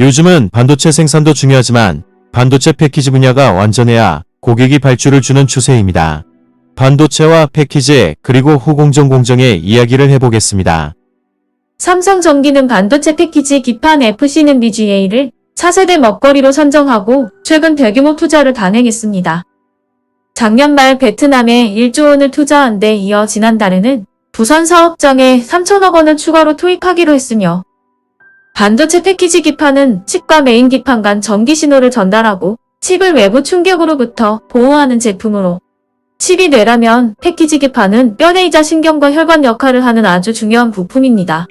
요즘은 반도체 생산도 중요하지만 반도체 패키지 분야가 완전해야 고객이 발주를 주는 추세입니다. 반도체와 패키지 그리고 후공정 공정의 이야기를 해보겠습니다. 삼성전기는 반도체 패키지 기판 FC는 BGA를 차세대 먹거리로 선정하고 최근 대규모 투자를 단행했습니다. 작년 말 베트남에 1조 원을 투자한 데 이어 지난달에는 부산 사업장에 3천억 원을 추가로 투입하기로 했으며 반도체 패키지 기판은 칩과 메인 기판 간 전기 신호를 전달하고 칩을 외부 충격으로부터 보호하는 제품으로 칩이 뇌라면 패키지 기판은 뼈내이자 신경과 혈관 역할을 하는 아주 중요한 부품입니다.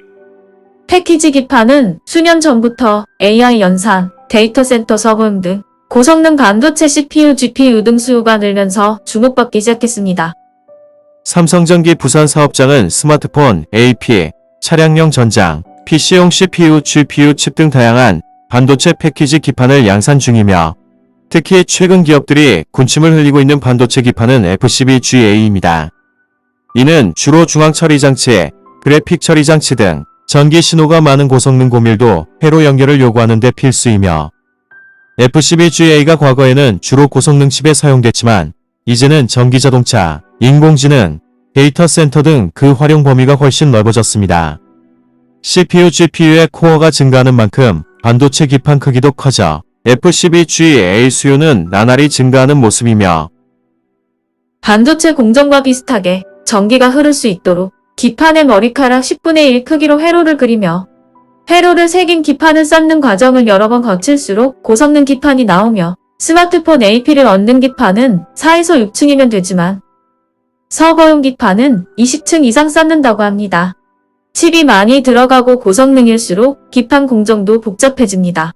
패키지 기판은 수년 전부터 AI 연산, 데이터 센터 서버용 등 고성능 반도체 CPU, GPU 등 수요가 늘면서 주목받기 시작했습니다. 삼성전기 부산 사업장은 스마트폰, AP, 차량용 전장, PC용 CPU, GPU 칩 등 다양한 반도체 패키지 기판을 양산 중이며 특히 최근 기업들이 군침을 흘리고 있는 반도체 기판은 FCBGA입니다. 이는 주로 중앙 처리 장치, 그래픽 처리 장치 등 전기 신호가 많은 고성능 고밀도 회로 연결을 요구하는 데 필수이며 FCBGA가 과거에는 주로 고성능 칩에 사용됐지만 이제는 전기 자동차, 인공지능, 데이터 센터 등 그 활용 범위가 훨씬 넓어졌습니다. CPU, GPU의 코어가 증가하는 만큼 반도체 기판 크기도 커져 FCBGA 수요는 나날이 증가하는 모습이며 반도체 공정과 비슷하게 전기가 흐를 수 있도록 기판의 머리카락 10분의 1 크기로 회로를 그리며 회로를 새긴 기판을 쌓는 과정을 여러 번 거칠수록 고성능 기판이 나오며 스마트폰 AP를 얻는 기판은 4에서 6층이면 되지만 서버용 기판은 20층 이상 쌓는다고 합니다. 칩이 많이 들어가고 고성능일수록 기판 공정도 복잡해집니다.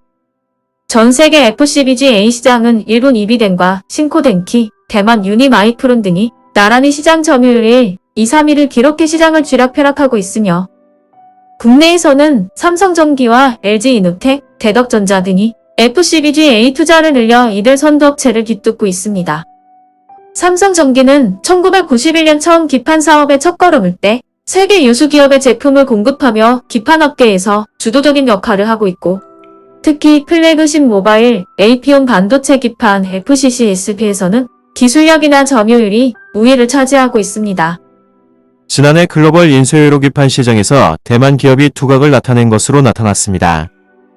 전 세계 FCBGA 시장은 일본 이비덴과 신코덴키, 대만 유니마이크론 등이 나란히 시장 점유율 1, 2, 3위를 기록해 시장을 쥐락펴락하고 있으며 국내에서는 삼성전기와 LG이노텍, 대덕전자 등이 FCBGA 투자를 늘려 이들 선두업체를 뒤쫓고 있습니다. 삼성전기는 1991년 처음 기판 사업에 첫걸음을 때 세계 유수 기업의 제품을 공급하며 기판업계에서 주도적인 역할을 하고 있고 특히 플래그십 모바일 AP용 반도체 기판 FCCSP에서는 기술력이나 점유율이 우위를 차지하고 있습니다. 지난해 글로벌 인쇄회로 기판 시장에서 대만 기업이 투각을 나타낸 것으로 나타났습니다.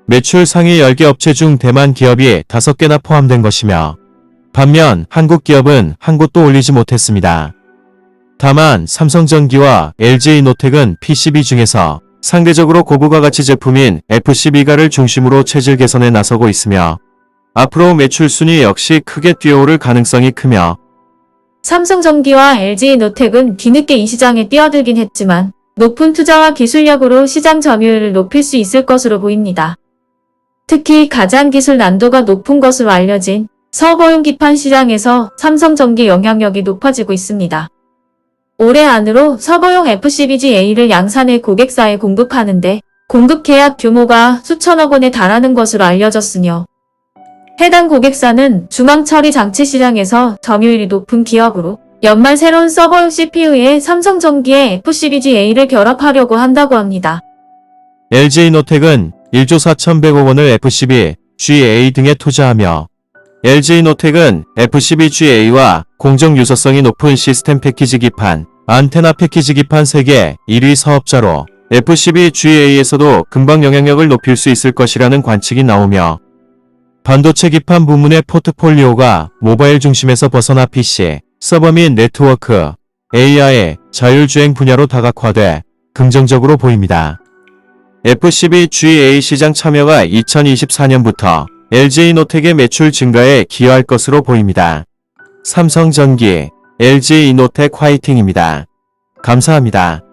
매출 상위 10개 업체 중 대만 기업이 5개나 포함된 것이며 반면 한국 기업은 한 곳도 올리지 못했습니다. 다만 삼성전기와 LG이노텍은 PCB 중에서 상대적으로 고부가 가치 제품인 FCB가를 중심으로 체질 개선에 나서고 있으며 앞으로 매출 순위 역시 크게 뛰어오를 가능성이 크며 삼성전기와 LG노텍은 뒤늦게 이 시장에 뛰어들긴 했지만 높은 투자와 기술력으로 시장 점유율을 높일 수 있을 것으로 보입니다. 특히 가장 기술 난도가 높은 것으로 알려진 서버용 기판 시장에서 삼성전기 영향력이 높아지고 있습니다. 올해 안으로 서버용 FCBGA를 양산해 고객사에 공급하는데 공급 계약 규모가 수천억 원에 달하는 것으로 알려졌으며 해당 고객사는 중앙 처리 장치 시장에서 점유율이 높은 기업으로 연말 새로운 서버용 CPU에 삼성전기의 FCBGA를 결합하려고 한다고 합니다. LG이노텍은 1조 4,100억 원을 FCB, GA 등에 투자하며 LG이노텍은 FCB GA와 공정 유서성이 높은 시스템 패키지 기판, 안테나 패키지 기판 세계 1위 사업자로 FCB GA에서도 금방 영향력을 높일 수 있을 것이라는 관측이 나오며 반도체 기판 부문의 포트폴리오가 모바일 중심에서 벗어나 PC, 서버 및 네트워크, AI, 자율주행 분야로 다각화돼 긍정적으로 보입니다. FCB GA 시장 참여가 2024년부터 LG이노텍의 매출 증가에 기여할 것으로 보입니다. 삼성전기, LG이노텍 화이팅입니다. 감사합니다.